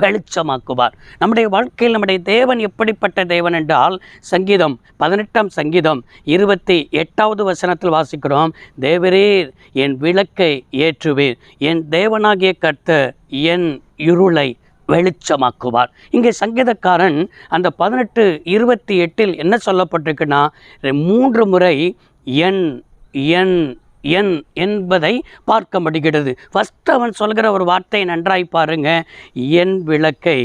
வெளிச்சமாக்குவார். நம்முடைய வாழ்க்கையில் நம்முடைய தேவன் எப்படிப்பட்ட தேவன் என்றால் சங்கீதம் பதினெட்டாம் சங்கீதம் இருபத்தி எட்டாவது வசனத்தில் வாசிக்கிறோம் தேவரீர் என் விளக்கை ஏற்றுவீர். என் தேவனாகிய கர்த்த என் இருளை வெளிச்சமாக்குவார். இங்கே சங்கீதக்காரன் அந்த பதினெட்டு இருபத்தி எட்டில் என்ன சொல்லப்பட்டிருக்குன்னா மூன்று முறை என் என் என் என்பதை பார்க்க முடிகிறது ஃபஸ்ட் அவன் சொல்கிற ஒரு வார்த்தை நன்றாய் பாருங்க. என் விளக்கை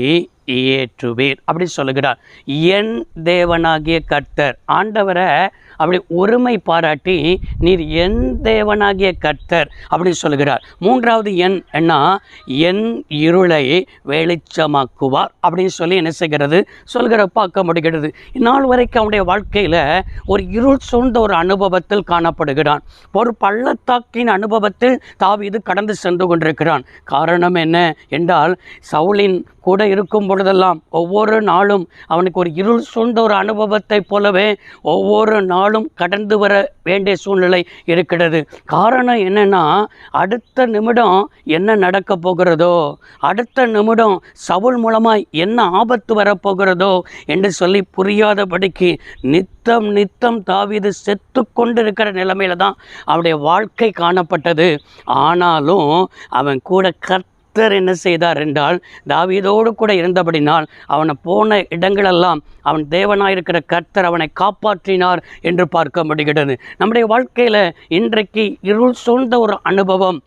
ஏற்றுவீர் அப்படி சொல்லுகிறார். என் தேவனாகிய கர்த்தர். ஆண்டவரை அப்படி ஒருமை பாராட்டி நீர் என் தேவனாகிய கர்த்தர் அப்படி சொல்லுகிறார். மூன்றாவது என் என்ன? என் இருளை வெளிச்சமாக்குவார். அப்படின்னு சொல்லி என்ன செய்கிறது? சொல்கிற பார்க்க முடிகிறது. இந்நாள் வரைக்கும் அவனுடைய வாழ்க்கையில் ஒரு இருள் சூழ்ந்த ஒரு அனுபவத்தில் காணப்படுகிறான். ஒரு பள்ளத்தாக்கின் அனுபவத்தில் தாவீது கடந்து சென்று கொண்டிருக்கிறான். காரணம் என்ன? என்றால் சவுளின் கூட இருக்கும் பொழுதெல்லாம் ஒவ்வொரு நாளும் அவனுக்கு ஒரு இருள் சூழ்ந்த ஒரு அனுபவத்தைப் போலவே ஒவ்வொரு நாளும் கடந்து வர வேண்டிய சூழ்நிலை இருக்கிறது. காரணம் என்னென்னா அடுத்த நிமிடம் என்ன நடக்க போகிறதோ அடுத்த நிமிடம் சவுல் மூலமாய் என்ன ஆபத்து வரப்போகிறதோ என்று சொல்லி புரியாதபடிக்கு நித்தம் நித்தம் தாவிது செத்து கொண்டிருக்கிற நிலைமையில தான் அவனுடைய வாழ்க்கை காணப்பட்டது. ஆனாலும் அவன் கூட கர்த்த கர்த்தர் என்ன செய்தார் என்றால் தாவீதோடு கூட இருந்தபடினால் அவனை போன இடங்களெல்லாம் அவன் தேவனாயிருக்கிற கர்த்தர் அவனை காப்பாற்றினார் என்று பார்க்க முடிகிறது நம்முடைய வாழ்க்கையில் இன்றைக்கு இருள் சூழ்ந்த ஒரு அனுபவம்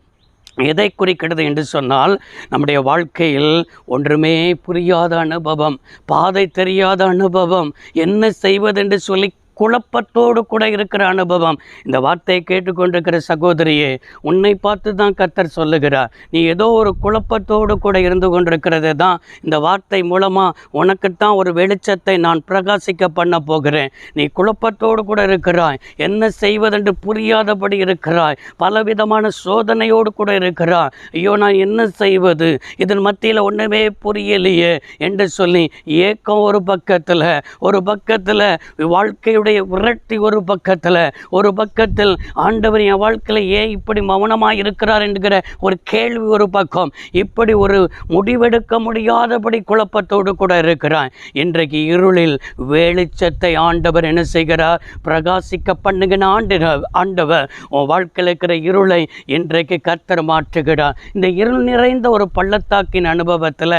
எதை குறிக்கிறது என்று சொன்னால் நம்முடைய வாழ்க்கையில் ஒன்றுமே புரியாத அனுபவம் பாதை தெரியாத அனுபவம் என்ன செய்வதென்று சொல்லி குழப்பத்தோடு கூட இருக்கிற அனுபவம். இந்த வார்த்தையை கேட்டுக்கொண்டிருக்கிற சகோதரியே உன்னை பார்த்து தான் கத்தர் சொல்லுகிறார். நீ ஏதோ ஒரு குழப்பத்தோடு கூட இருந்து கொண்டிருக்கிறது தான் இந்த வார்த்தை மூலமாக உனக்குத்தான் ஒரு வெளிச்சத்தை நான் பிரகாசிக்க பண்ண போகிறேன். நீ குழப்பத்தோடு கூட இருக்கிறாய். என்ன செய்வதென்று புரியாதபடி இருக்கிறாய். பலவிதமான சோதனையோடு கூட இருக்கிறாய். ஐயோ நான் என்ன செய்வது? இதன் மத்தியில் ஒன்றுமே புரியலையே என்று சொல்லி ஏக்கம் ஒரு பக்கத்தில் ஒரு பக்கத்தில் வாழ்க்கையுடைய விரட்டி ஒரு பக்கத்தில் ஒரு பக்கத்தில் ஆண்டவர் என் வாழ்க்கையில் ஏன் இப்படி மௌனமாக இருக்கிறார் என்கிற ஒரு கேள்வி ஒரு பக்கம். இப்படி ஒரு முடிவெடுக்க முடியாதபடி குழப்பத்தோடு கூட இருக்கிறான் இன்றைக்கு இருளில் வெளிச்சத்தை ஆண்டவர் என்ன செய்கிறார்? பிரகாசிக்க பண்ணுகிற ஆண்டு ஆண்டவர் உன் வாழ்க்கையில் இருக்கிற இருளை இன்றைக்கு கர்த்தர் மாற்றுகிறார். இந்த இருள் நிறைந்த ஒரு பள்ளத்தாக்கின் அனுபவத்தில்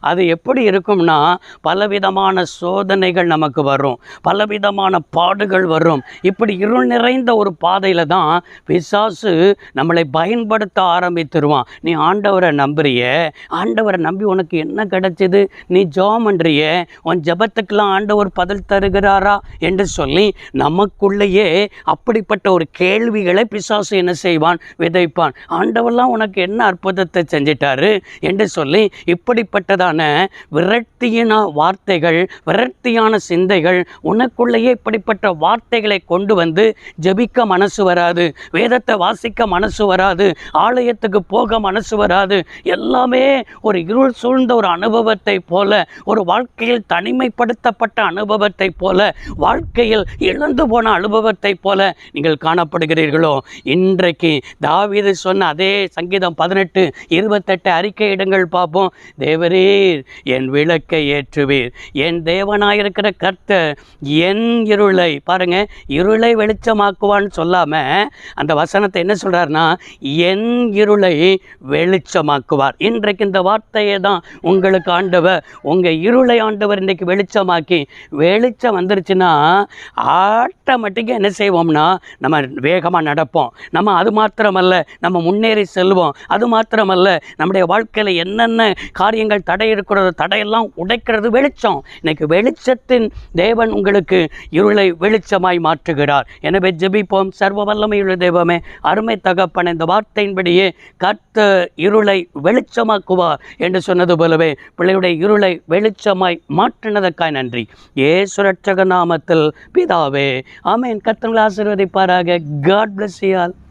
அது எப்படி இருக்கும்னா பலவிதமான சோதனைகள் நமக்கு வரும். பலவிதமான பாடுகள் வரும். இப்படி இருள் நிறைந்த ஒரு பாதையில் தான் பிசாசு நம்மளை பயன்படுத்த ஆரம்பித்துருவான். நீ ஆண்டவரை நம்புறிய? ஆண்டவரை நம்பி உனக்கு என்ன கிடைச்சிது? நீ ஜெபம் பண்றிய? உன் ஜெபத்துக்கெல்லாம் ஆண்டவர் பதில் தருகிறாரா? என்று சொல்லி நமக்குள்ளேயே அப்படிப்பட்ட ஒரு கேள்விகளை பிசாசு என்ன செய்வான்? விதைப்பான். ஆண்டவர்லாம் உனக்கு என்ன அற்புதத்தை செஞ்சிட்டாரு? என்று சொல்லி இப்படிப்பட்டதான விரட்டியின வார்த்தைகள் விரட்டியான சிந்தைகள் உனக்குள்ளேயே அப்படிப்பட்ட வார்த்தைகளை கொண்டு வந்து ஜெபிக்க மனசு வராது வேதத்தை வாசிக்க மனசு வராது ஆலயத்துக்கு போக மனசு வராது. எல்லாமே ஒரு இருள் சூழ்ந்த ஒரு அனுபவத்தை போல ஒரு வாழ்க்கையில் தனிமைப்படுத்தப்பட்ட அனுபவத்தை போல வாழ்க்கையில் இழந்து போன அனுபவத்தை போல நீங்கள் காணப்படுகிறீர்களோ? இன்றைக்கு தாவீது சொன்ன அதே சங்கீதம் பதினெட்டு இருபத்தெட்டு அறிக்கை இடங்கள் பார்ப்போம். தேவரீர் என் விளக்கை ஏற்றுவீர். என் தேவனாயிருக்கிற கர்த்தர் என் இருளை. பாருங்க இருளை வெளிச்சமாக்குவான்னு சொல்லாம அந்த வசனத்தை என்ன சொல்றாருன்னா என் இருளை வெளிச்சமாக்குவார். இன்றைக்கு இந்த வார்த்தையை தான் உங்களுக்கு ஆண்டவர் உங்க இருளை ஆண்டவர் இன்றைக்கு வெளிச்சமாக்கி வெளிச்சம் வந்துருச்சுன்னா ஆட்டோமேட்டிக்காக என்ன செய்வோம்னா நம்ம வேகமாக நடப்போம். நம்ம அது மாத்திரமல்ல நம்ம முன்னேறி செல்வோம். அது மாத்திரமல்ல நம்முடைய வாழ்க்கையில் என்னென்ன காரியங்கள் தடை இருக்கிறதோ தடையெல்லாம் உடைக்கிறது வெளிச்சம். இன்னைக்கு வெளிச்சத்தின் தேவன் உங்களுக்கு இருளை வெளிச்சமாய் மாற்றுகிறார். எனவே ஜெபிப்போம். சர்வ வல்லமையுள்ள தெய்வமே அருமை தகப்பன் இந்த வார்த்தையின்படியே கர்த்த இருளை வெளிச்சமாக்குவார் என்று சொன்னது போலவே பிள்ளையுடைய இருளை வெளிச்சமாய் மாற்றினதற்காய் நன்றி. ஏ சுரட்சக நாமத்தில் பிதாவே ஆமேன். கர்த்தங்களை ஆசீர்வதிப்பாராக. God plus you